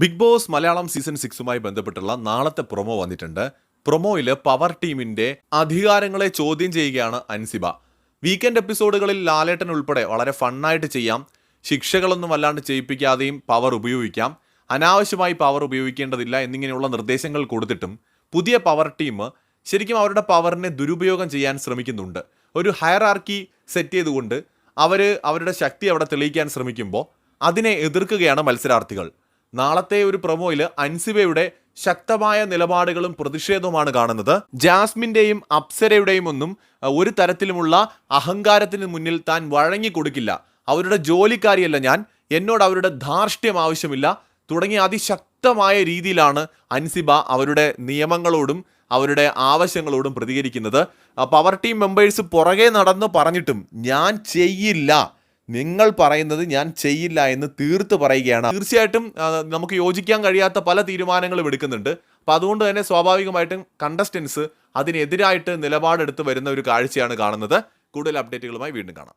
Big Boss Malayalam season സിക്സുമായി ബന്ധപ്പെട്ടുള്ള നാളത്തെ പ്രൊമോ വന്നിട്ടുണ്ട്. പ്രൊമോയിൽ പവർ ടീമിന്റെ അധികാരങ്ങളെ ചോദ്യം ചെയ്യുകയാണ് അൻസിബ. വീക്കെൻഡ് എപ്പിസോഡുകളിൽ ലാലേട്ടൻ ഉൾപ്പെടെ വളരെ ഫണ്ണായിട്ട് ചെയ്യാം. ശിക്ഷകളൊന്നും വല്ലാണ്ട് ചെയ്യിപ്പിക്കാതെയും പവർ ഉപയോഗിക്കാം. അനാവശ്യമായി പവർ ഉപയോഗിക്കേണ്ടതില്ല എന്നിങ്ങനെയുള്ള നിർദ്ദേശങ്ങൾ കൊടുത്തിട്ടും പുതിയ പവർ ടീം ശരിക്കും അവരുടെ പവറിനെ ദുരുപയോഗം ചെയ്യാൻ ശ്രമിക്കുന്നുണ്ട്. ഒരു ഹയറാർക്കി സെറ്റ് ചെയ്തുകൊണ്ട് അവർ അവരുടെ ശക്തി അവിടെ തെളിയിക്കാൻ ശ്രമിക്കുമ്പോൾ അതിനെ എതിർക്കുകയാണ് മത്സരാർത്ഥികൾ. നാളത്തെ ഒരു പ്രൊമോയിൽ അൻസിബയുടെ ശക്തമായ നിലപാടുകളും പ്രതിഷേധവുമാണ് കാണുന്നത്. ജാസ്മിന്റെയും അപ്സരയുടെയും ഒന്നും ഒരു തരത്തിലുമുള്ള അഹങ്കാരത്തിന് മുന്നിൽ താൻ വഴങ്ങി കൊടുക്കില്ല. അവരുടെ ജോലിക്കാരിയല്ല ഞാൻ. എന്നോട് അവരുടെ ധാർഷ്ട്യം ആവശ്യമില്ല. തുടങ്ങിയ അതിശക്തമായ രീതിയിലാണ് അൻസിബ അവരുടെ നിയമങ്ങളോടും അവരുടെ ആവശ്യങ്ങളോടും പ്രതികരിക്കുന്നത്. പവർ ടീം മെമ്പേഴ്സ് പുറകെ നടന്ന് പറഞ്ഞിട്ടും ഞാൻ ചെയ്യില്ല. നിങ്ങൾ പറയുന്നത് ഞാൻ ചെയ്യില്ല എന്ന് തീർത്ത് പറയുകയാണ്. തീർച്ചയായിട്ടും നമുക്ക് യോജിക്കാൻ കഴിയാത്ത പല തീരുമാനങ്ങളും എടുക്കുന്നുണ്ട്. അപ്പം അതുകൊണ്ട് തന്നെ സ്വാഭാവികമായിട്ടും കണ്ടസ്റ്റൻസ് അതിനെതിരായിട്ട് നിലപാടെടുത്ത് വരുന്ന ഒരു കാഴ്ചയാണ് കാണുന്നത്. കൂടുതൽ അപ്ഡേറ്റുകളുമായി വീണ്ടും കാണാം.